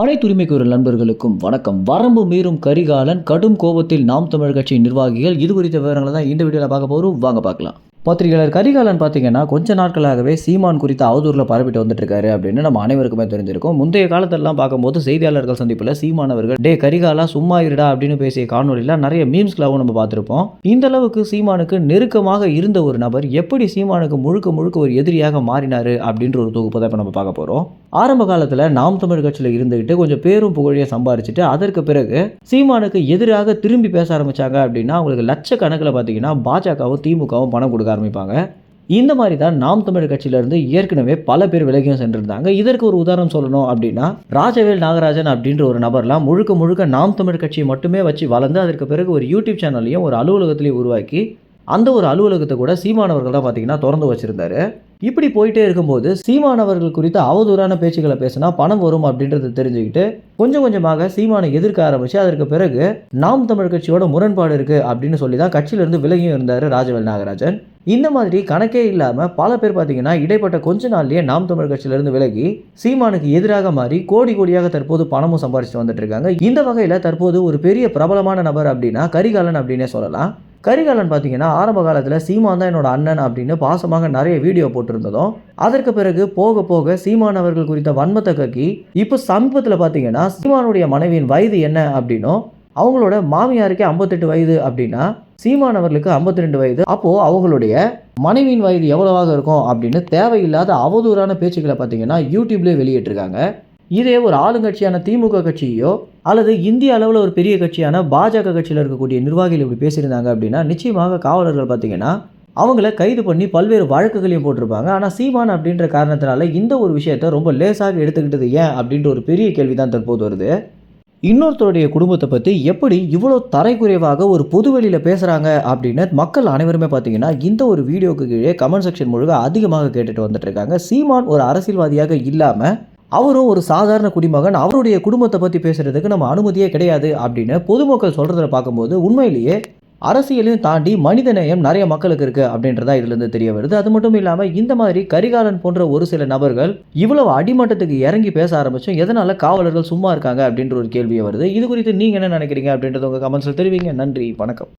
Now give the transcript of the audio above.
அனைத்து உரிமைக்குரிய நண்பர்களுக்கும் வணக்கம். வரம்பு மீறும் கரிகாலன் கடும் கோபத்தில் நாம் தமிழ் கட்சி நிர்வாகிகள். இது குறித்த விவரங்களை தான் இந்த வீடியோவில் பார்க்க போகிறோம் வாங்க பார்க்கலாம். பத்திரிகையாளர் கரிகாலன் பார்த்தீங்கன்னா கொஞ்ச நாட்களாகவே சீமான் குறித்த அவதூறில் பரப்பிட்டு வந்துட்டுருக்காரு அப்படின்னு நம்ம அனைவருக்குமே தெரிஞ்சிருக்கும். முந்தைய காலத்திலலாம் பார்க்கும்போது செய்தியாளர்கள் சந்திப்பில் சீமான் அவர்கள் டே கரிகாலா சும்மா இருடா அப்படின்னு பேசிய காணொலியில் நிறைய மீம்ஸ்களாகவும் நம்ம பார்த்துருப்போம். இந்த அளவுக்கு சீமானுக்கு நெருக்கமாக இருந்த ஒரு நபர் எப்படி சீமானுக்கு முழுக்க முழுக்க ஒரு எதிரியாக மாறினார் அப்படின்ற ஒரு தொகுப்பு தான் இப்போ நம்ம பார்க்க போகிறோம் ஆரம்ப காலத்தில் நாம் தமிழ் கட்சியில் இருந்துக்கிட்டு கொஞ்சம் பேரும் புகழையை சம்பாரிச்சுட்டு அதற்கு பிறகு சீமானுக்கு எதிராக திரும்பி பேச ஆரம்பித்தாங்க அப்படின்னா அவங்களுக்கு லட்சக்கணக்கில் பார்த்தீங்கன்னா பாஜகவும் திமுகவும் பணம் கொடுக்க ஆரம்பிப்பாங்க. இந்த மாதிரி தான் நாம் தமிழ் கட்சியிலேருந்து ஏற்கனவே பல பேர் விலகியும் சென்றிருந்தாங்க. இதற்கு ஒரு உதாரணம் சொல்லணும் அப்படின்னா ராஜவேல் நாகராஜன் அப்படின்ற ஒரு நபர்லாம் முழுக்க முழுக்க நாம் தமிழ் கட்சியை மட்டுமே வச்சு வளர்ந்து அதற்கு பிறகு ஒரு யூடியூப் சேனல்லையும் ஒரு அலுவலகத்திலையும் உருவாக்கி அந்த ஒரு அலுவலகத்தை கூட சீமானவர்கள் தான் பார்த்தீங்கன்னா திறந்து வச்சிருந்தாரு. இப்படி போயிட்டே இருக்கும்போது சீமானவர்கள் குறித்த அவதூறான பேச்சுக்களை பேசினா பணம் வரும் அப்படின்றத தெரிஞ்சுக்கிட்டு கொஞ்சம் கொஞ்சமாக சீமானை எதிர்க்க ஆரம்பித்து அதற்கு பிறகு நாம் தமிழ் கட்சியோட முரண்பாடு இருக்குது அப்படின்னு சொல்லி தான் கட்சியிலிருந்து விலகியும் இருந்தார் ராஜவேல் நாகராஜன். இந்த மாதிரி கணக்கே இல்லாமல் பல பேர் பார்த்தீங்கன்னா இடைப்பட்ட கொஞ்ச நாள்லேயே நாம் தமிழ் கட்சியிலிருந்து விலகி சீமானுக்கு எதிராக மாறி கோடி கோடியாக தற்போது பணமும் சம்பாரிச்சுட்டு வந்துட்டு இருக்காங்க. இந்த வகையில் தற்போது ஒரு பெரிய பிரபலமான நபர் அப்படின்னா கரிகாலன் அப்படின்னே சொல்லலாம். கரிகாலன் பார்த்தீங்கன்னா ஆரம்ப காலத்தில் சீமான் தான் என்னோட அண்ணன் அப்படின்னு பாசமாக நிறைய வீடியோ போட்டிருந்ததும் அதற்கு பிறகு போக போக சீமான் அவர்கள் குறித்த வன்மத்தை கக்கி இப்போ சமீபத்தில் பார்த்தீங்கன்னா சீமானுடைய மனைவியின் வயது என்ன அப்படின்னும் அவங்களோட மாமியாருக்கே ஐம்பத்தெட்டு வயது அப்படின்னா சீமான் அவர்களுக்கு ஐம்பத்தி ரெண்டு வயது. அப்போது அவங்களுடைய மனைவியின் வயது எவ்வளவாக இருக்கும் அப்படின்னு தேவையில்லாத அவதூறான பேச்சுக்களை பார்த்தீங்கன்னா யூடியூப்லேயே வெளியிட்டிருக்காங்க. இதே ஒரு ஆளுங்கட்சியான திமுக கட்சியோ அல்லது இந்திய அளவில் ஒரு பெரிய கட்சியான பாஜக கட்சியில் இருக்கக்கூடிய நிர்வாகிகள் இப்படி பேசியிருந்தாங்க அப்படின்னா நிச்சயமாக காவலர்கள் பார்த்தீங்கன்னா அவங்கள கைது பண்ணி பல்வேறு வழக்குகளையும் போட்டிருப்பாங்க. ஆனால் சீமான் அப்படின்ற காரணத்தினால இந்த ஒரு விஷயத்தை ரொம்ப லேசாக எடுத்துக்கிட்டது ஏன் அப்படின்ற ஒரு பெரிய கேள்வி தான் தற்போது வருது. இன்னொருத்தருடைய குடும்பத்தை பற்றி எப்படி இவ்வளோ தரைக்குறைவாக ஒரு பொதுவெளியில் பேசுகிறாங்க அப்படின்னு மக்கள் அனைவருமே பார்த்தீங்கன்னா இந்த ஒரு வீடியோக்கு கீழே கமெண்ட் செக்ஷன் முழுக்க அதிகமாக கேட்டுட்டு வந்துட்டு இருக்காங்க. சீமான் ஒரு அரசியல்வாதியாக இல்லாமல் அவரும் ஒரு சாதாரண குடிமகன் அவருடைய குடும்பத்தை பற்றி பேசுகிறதுக்கு நம்ம அனுமதியே கிடையாது அப்படின்னு பொதுமக்கள் சொல்கிறத பார்க்கும்போது உண்மையிலேயே அரசியலையும் தாண்டி மனித நேயம் நிறைய மக்களுக்கு இருக்குது அப்படின்றதா இதுலேருந்து தெரிய வருது. அது மட்டும் இல்லாமல் இந்த மாதிரி கரிகாலன் போன்ற ஒரு சில நபர்கள் இவ்வளவு அடிமட்டத்துக்கு இறங்கி பேச ஆரம்பித்தோம் எதனால் காவலர்கள் சும்மா இருக்காங்க அப்படின்ற ஒரு கேள்வியை வருது. இது குறித்து நீங்கள் என்ன நினைக்கிறீங்க அப்படின்றத உங்கள் கமெண்ட்ஸில் தெரிவிங்க. நன்றி வணக்கம்.